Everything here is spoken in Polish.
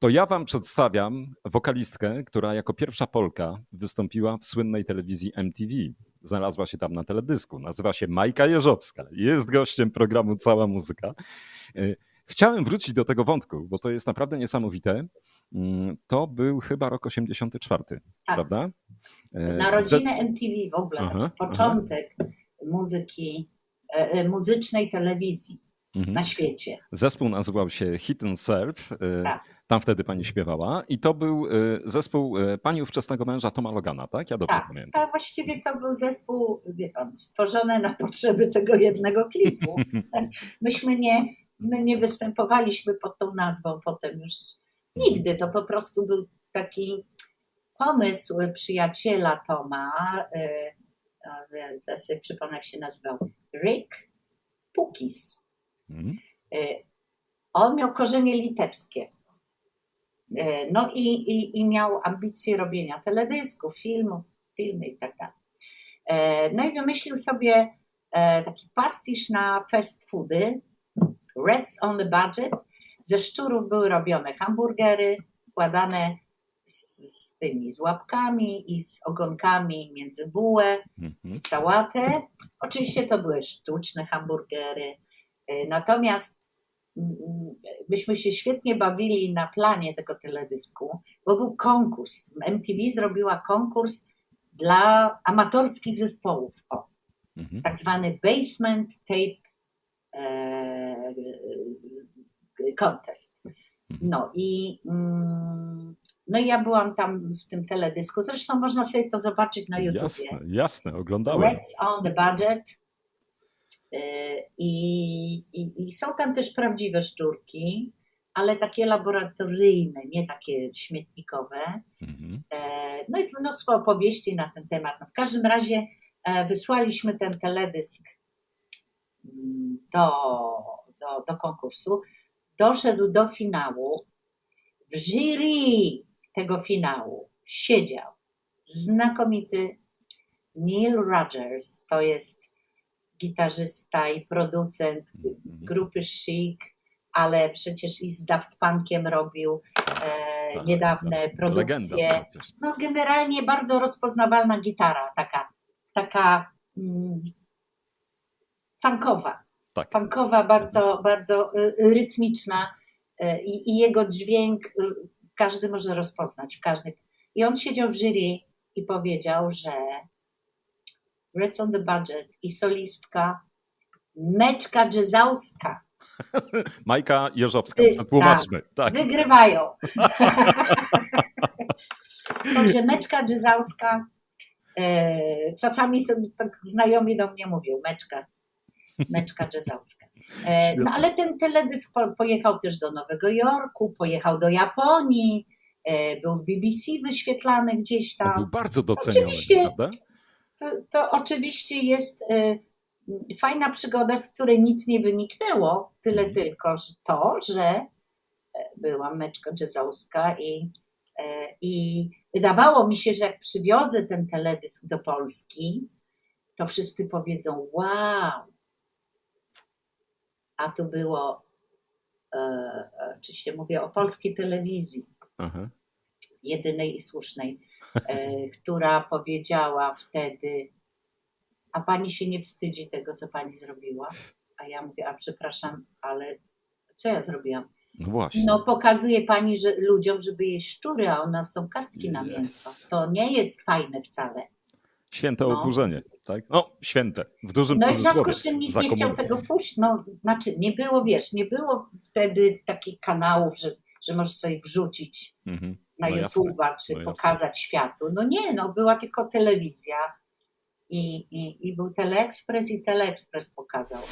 To ja wam przedstawiam wokalistkę, która jako pierwsza Polka wystąpiła w słynnej telewizji MTV. Znalazła się tam na teledysku. Nazywa się Majka Jeżowska. Jest gościem programu Cała Muzyka. Y, Chciałem wrócić do tego wątku, bo to jest naprawdę niesamowite. Mm, To był chyba rok 84, Tak. prawda? E, Narodziny MTV w ogóle, Aha, taki początek muzyki, e, e, muzycznej telewizji Mhm. na świecie. Zespół nazywał się Hit and Serve. y, Tak. Tam wtedy pani śpiewała. I to był y, zespół y, pani ówczesnego męża Toma Logana, tak? Ja dobrze Tak, pamiętam. a właściwie to był zespół, wie pan, stworzony na potrzeby tego jednego klipu. Myśmy nie, my nie występowaliśmy pod tą nazwą potem już nigdy. To po prostu był taki pomysł przyjaciela Toma, zaraz sobie przypomnę jak się nazywał, Rick Pukis. Mhm. Y, On miał korzenie litewskie. Y, No i, i, i miał ambicje robienia teledysków, filmów, filmy i tak dalej. E, No i wymyślił sobie e, taki pastisz na fast foody, Reds on the budget. Ze szczurów były robione hamburgery, wkładane z, z tymi z łapkami i z ogonkami między bułę Mhm. sałatę. Oczywiście to były sztuczne hamburgery. Y, Natomiast myśmy się świetnie bawili na planie tego teledysku, bo był konkurs. MTV zrobiła konkurs dla amatorskich zespołów. O, Mhm. tak zwany Basement Tape e, Contest. No i, mm, no i ja byłam tam w tym teledysku. Zresztą można sobie to zobaczyć na YouTubie. Jasne, jasne, oglądałem. Reds on the budget. Y, I, i, I są tam też prawdziwe szczurki, ale takie laboratoryjne, nie takie śmietnikowe. Mhm. E, No jest mnóstwo opowieści na ten temat. No w każdym razie e, wysłaliśmy ten teledysk mm, do, do, do konkursu. Doszedł do finału. W jury tego finału siedział znakomity Neil Rogers. To jest gitarzysta i producent Mhm. grupy Chic, ale przecież i z Daft Punkiem robił e, Tak, niedawne tak. produkcje. Legenda przecież. No generalnie bardzo rozpoznawalna gitara, taka, taka mm, funkowa. Tak. Funkowa, bardzo, bardzo y, rytmiczna y, i, i jego dźwięk y, każdy może rozpoznać. W każdym. I on siedział w jury i powiedział, że Reds on the Budget i solistka Meczka Dżezałska Majka Jeżowska, Ty- przetłumaczmy. Tak. wygrywają. Także Meczka Dżezałska, e, czasami sobie tak znajomi do mnie mówią, Meczka, Meczka Dżezałska. E, no ale ten teledysk po, pojechał też do Nowego Jorku, pojechał do Japonii, e, był w BBC wyświetlany gdzieś On był tam. bardzo doceniony, Oczywiście. prawda? To, to oczywiście jest e, fajna przygoda, z której nic nie wyniknęło, tyle Mhm. tylko że to, że e, była meczka jazzowska i, e, i wydawało mi się, że jak przywiozę ten teledysk do Polski, to wszyscy powiedzą wow. A tu było, e, e, oczywiście mówię o polskiej telewizji, Aha. Jedynej i słusznej, e, która powiedziała wtedy, a pani się nie wstydzi tego, co pani zrobiła? A ja mówię, a przepraszam, ale co ja zrobiłam? No właśnie. No pokazuje pani że ludziom, żeby jeść szczury, a u nas są kartki na Yes. mięso. To nie jest fajne wcale. Święte no. oburzenie, tak? No, święte, w dużym No i w związku z czym nikt nie chciał tego puścić. No, znaczy nie było, wiesz, nie było wtedy takich kanałów, że, że możesz sobie wrzucić Mhm. Na No YouTube'a, czy no pokazać światu. No nie, no była tylko telewizja i, i, i był Teleekspres i Teleekspres pokazał.